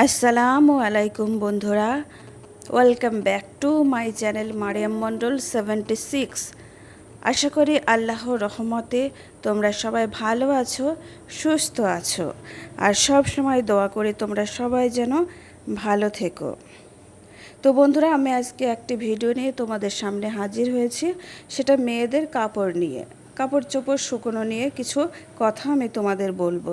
আসসালামু আলাইকুম বন্ধুরা, welcome back to my channel Mariyam Mondal seventy six. আশা করি আল্লাহর রহমতে তোমরা সবাই ভালো আছো, সুস্থ আছো। আর সব সময় দোয়া করে তোমরা সবাই যেন ভালো থেকো। তো বন্ধুরা, আমি আজকে একটি ভিডিও নিয়ে তোমাদের সামনে হাজির হয়েছি, সেটা মেয়েদের কাপড় নিয়ে। কাপড় চোপড় শুকনো নিয়ে কিছু কথা আমি তোমাদের বলব।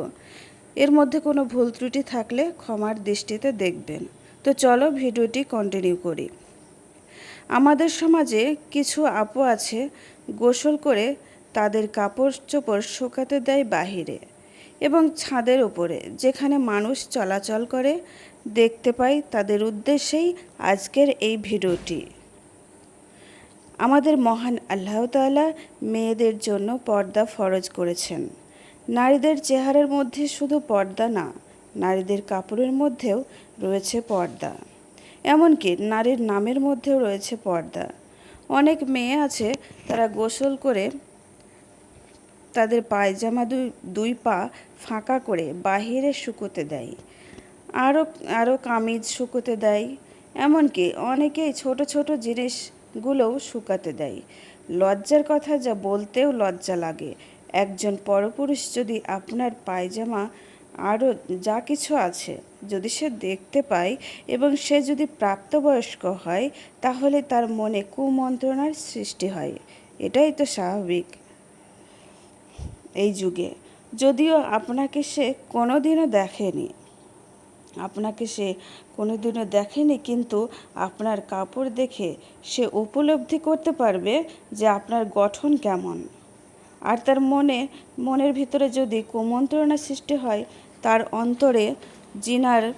এর মধ্যে কোনো ভুল ত্রুটি থাকলে ক্ষমার দৃষ্টিতে দেখবেন। তো চলো ভিডিওটি কন্টিনিউ করি। আমাদের সমাজে কিছু আপু আছে, গোসল করে তাদের কাপড় চোপড় শুকাতে দেয় বাহিরে এবং ছাদের উপরে, যেখানে মানুষ চলাচল করে। দেখতে পাই তাদের উদ্দেশ্যেই আজকের এই ভিডিওটি। আমাদের মহান আল্লাহ মেয়েদের জন্য পর্দা ফরজ করেছেন। নারীদের চেহারার মধ্যে শুধু পর্দা না, নারীদের কাপড়ের মধ্যেও রয়েছে পর্দা। এমনকি নারীর নামের মধ্যেও রয়েছে পর্দা। অনেক মেয়ে আছে, তারা গোসল করে তাদের পায়জামা দুই দুই পা ফাঁকা করে বাহিরে শুকোতে দেয়। আরও আরও কামিজ শুকোতে দেয়। এমনকি অনেকেই ছোট ছোট জিনিসগুলোও শুকাতে দেয়। লজ্জার কথা যা বলতেও লজ্জা লাগে। একজন পরপুরুষ যদি আপনার পায়জামা আরও যা কিছু আছে যদি সে দেখতে পায় এবং সে যদি প্রাপ্তবয়স্ক হয়, তাহলে তার মনে কুমন্ত্রণার সৃষ্টি হয়। এটাই তো স্বাভাবিক এই যুগে। যদিও আপনাকে সে কোনোদিনও দেখেনি। আপনাকে সে কোনোদিনও দেখেনি, কিন্তু আপনার কাপড় দেখে সে উপলব্ধি করতে পারবে যে আপনার গঠন কেমন। আর তার মনে, মনের ভিতরে যদি কুমন্ত্রণা সৃষ্টি হয়, তার অন্তরে জিনার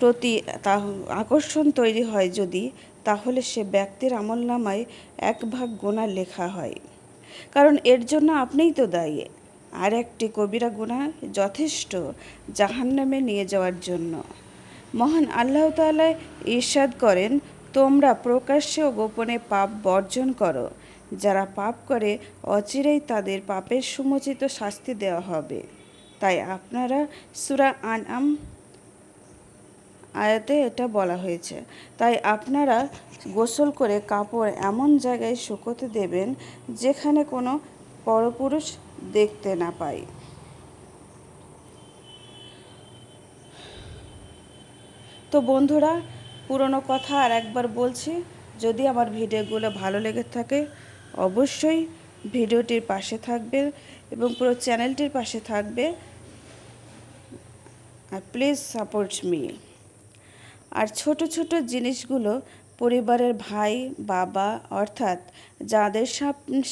প্রতি তা আকর্ষণ তৈরি হয় যদি, তাহলে সে ব্যক্তির আমল নামায় এক ভাগ গোনা লেখা হয়। কারণ এর জন্য আপনিই তো দায়ী। আর একটি কবিরা গুণা যথেষ্ট জাহান্নামে নিয়ে যাওয়ার জন্য। মহান আল্লাহ তাআলা ঈর্ষাদ করেন, তোমরা প্রকাশ্যে ও গোপনে পাপ বর্জন করো। যারা পাপ করে, অচিরেই তাদের পাপের সমুচিত শাস্তি দেওয়া হবে। তাই আপনারা সুরা আনআম আয়াতে এটা বলা হয়েছে। তাই আপনারা গোসল করে কাপড় এমন জায়গায় শুকোতে দেবেন, যেখানে কোনো পরপুরুষ দেখতে না পায়। তো বন্ধুরা, পুরনো কথা আর একবার বলছি, যদি আমার ভিডিওগুলো ভালো লেগে থাকে অবশ্যই ভিডিওটির পাশে থাকবে এবং পুরো চ্যানেলটির পাশে থাকবে। আর প্লিজ সাপোর্ট মি আর ছোট ছোট জিনিসগুলো পরিবারের ভাই, বাবা, অর্থাৎ যাদের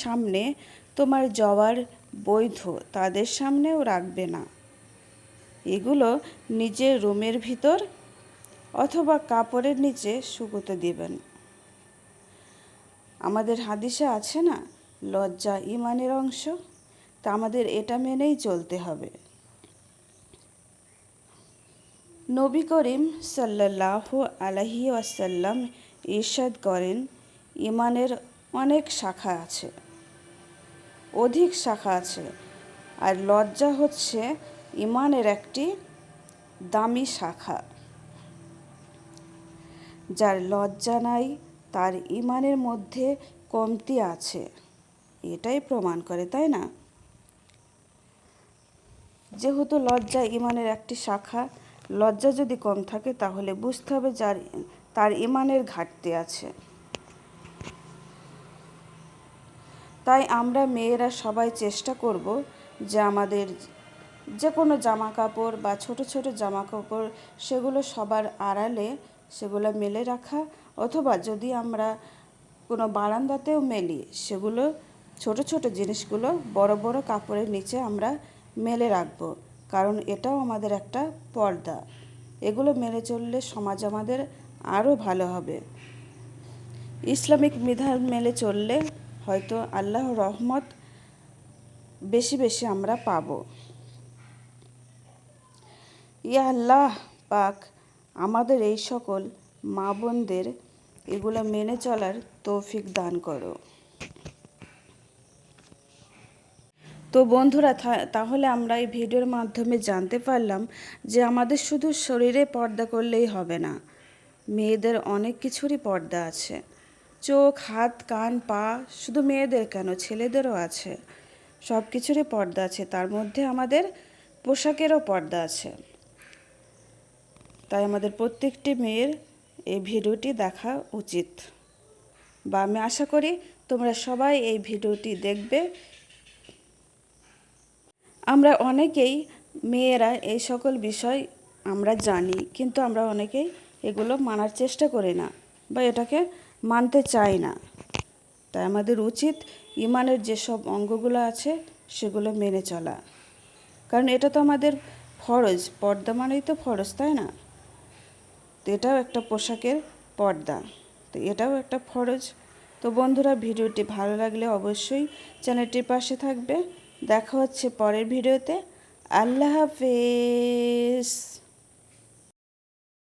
সামনে তোমার যাওয়ার বৈধ, তাদের সামনেও রাখবে না। এগুলো নিজের রুমের ভিতর অথবা কাপড়ের নিচে শুকোতে দিবেন। আমাদের হাদিসে আছে না, লজ্জা ইমানের অংশ, তা আমাদের এটা মেনেই চলতে হবে। নবী করিম সাল্লাহ আলহি আসাল্লাম ইরশাদ করেন, ইমানের অনেক শাখা আছে, অধিক শাখা আছে, আর লজ্জা হচ্ছে ইমানের একটি দামি শাখা, যার লজ্জা নাই তার ইমানের মধ্যে কমতি আছে। এটাই প্রমাণ করে, তাই না? যেহেতু লজ্জা ইমানের একটি শাখা, লজ্জা যদি কম থাকে, তাহলে বুঝতে হবে যার, তার ইমানের ঘাটতি আছে। তাই আমরা মেয়েরা সবাই চেষ্টা করব যে আমাদের যে কোনো জামা কাপড় বা ছোট ছোট জামা কাপড় সেগুলো সবার আড়ালে, সেগুলো মেলে রাখা অথবা যদি আমরা কোনো বারান্দাতেও মেলি, সেগুলো ছোট ছোট জিনিসগুলো বড় বড় কাপড়ের নিচে আমরা মেলে রাখব। কারণ এটাও আমাদের একটা পর্দা। এগুলো মেনে চললে সমাজ আমাদের আরও ভালো হবে। ইসলামিক বিধান মেলে চললে হয়তো আল্লাহ রহমত বেশি বেশি আমরা পাব। ইয়া আল্লাহ পাক আমাদের এই সকল মা বোনদের এগুলো মেনে চলার তৌফিক দান করো। তো বন্ধুরা তাহলে আমরা এই ভিডিওর মাধ্যমে জানতে পারলাম যে আমাদের শুধু শরীরে পর্দা করলেই হবে না, মেয়েদের অনেক কিছুরই পর্দা আছে। চোখ, হাত, কান, পা, শুধু মেয়েদের কেন? ছেলেদেরও আছে। সব কিছুরই পর্দা আছে। তার মধ্যে আমাদের পোশাকেরও পর্দা আছে। তাই আমাদের প্রত্যেকটি মেয়ের এই ভিডিওটি দেখা উচিত। বা আমি আশা করি তোমরা সবাই এই ভিডিওটি দেখবে। আমরা অনেকেই মেয়েরা এই সকল বিষয় আমরা জানি, কিন্তু আমরা অনেকেই এগুলো মানার চেষ্টা করি না বা এটাকে মানতে চাই না। তাই আমাদের উচিত ইমানের যেসব অঙ্গগুলো আছে, সেগুলো মেনে চলা। কারণ এটা তো আমাদের ফরজ পর্দা মানেই তো ফরজ, তাই না? তো এটাও একটা পোশাকের পর্দা। তো এটাও একটা ফরজ। তো বন্ধুরা, ভিডিওটি ভালো লাগলে অবশ্যই চ্যানেলটির পাশে থাকবে। দেখা হচ্ছে পরের ভিডিওতে। আল্লাহ হাফেজ।